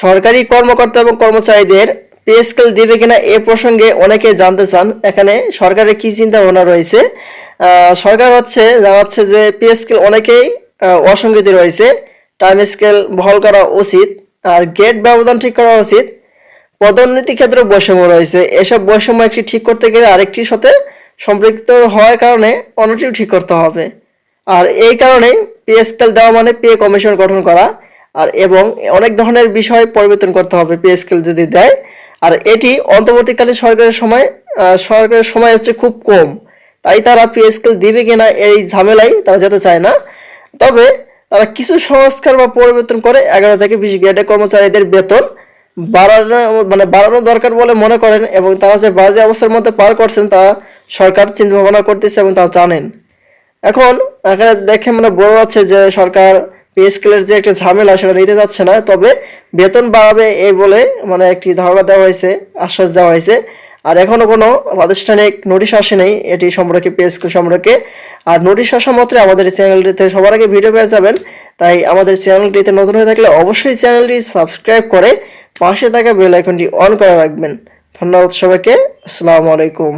সরকারি কর্মকর্তা এবং কর্মচারীদের পে স্কেল দেবে কিনা এ প্রসঙ্গে অনেকে জানতে চান। এখানে সরকারের কি চিন্তা ভাবনা রয়েছে সরকার হচ্ছে জানাচ্ছে যে পে স্কেল অনেকেই অসঙ্গতি রয়েছে। টাইম স্কেল বহল করা উচিত আর গেট ব্যবধান ঠিক করা উচিত। পদোন্নতি ক্ষেত্রে বৈষম্য রয়েছে। এসব বৈষম্য একটি ঠিক করতে গেলে আরেকটির সাথে সম্পৃক্ত হওয়ার কারণে অন্যটিও ঠিক করতে হবে। আর এই কারণেই পে স্কেল দেওয়া মানে পে কমিশন গঠন করা। আর এবং অনেক ধরনের বিষয় পরিবর্তন করতে হবে পে স্কেল যদি দেয়। আর এটি অন্তর্বর্তীকালীন সরকারের সময় সরকারের সময় হচ্ছে খুব কম। তাই তারা পে স্কেল দিবে কিনা এই ঝামেলায় তারা যেতে চায় না। তবে তারা কিছু সংস্কার বা পরিবর্তন করে এগারো থেকে বিশ গ্রেডের কর্মচারীদের বেতন বাড়ানো মানে বাড়ানো দরকার বলে মনে করেন এবং তারা যে বাজে অবস্থার মধ্যে পার করছেন তা সরকার চিন্তা ভাবনা করতেছে এবং তারা জানেন। এখন এখানে দেখে মানে বোঝা যাচ্ছে যে সরকার পে স্কেলের যে একটা ঝামেলা, সেটা নিতে যাচ্ছে না। তবে বেতন বাড়াবে এই বলে মানে একটি ধারণা দেওয়া হয়েছে, আশ্বাস দেওয়া হয়েছে। আর এখনও কোনো প্রাতিষ্ঠানিক নোটিশ আসেনি এটি সম্পর্কে পে স্কেল সম্পর্কে। আর নোটিশ আসা মাত্রই আমাদের চ্যানেলটিতে সবার আগে ভিডিও পেয়ে যাবেন। তাই আমাদের চ্যানেলটিতে নতুন হয়ে থাকলে অবশ্যই চ্যানেলটি সাবস্ক্রাইব করে পাশে থাকা বেল আইকনটি অন করে রাখবেন। ধন্যবাদ সবাইকে। আসসালামু আলাইকুম।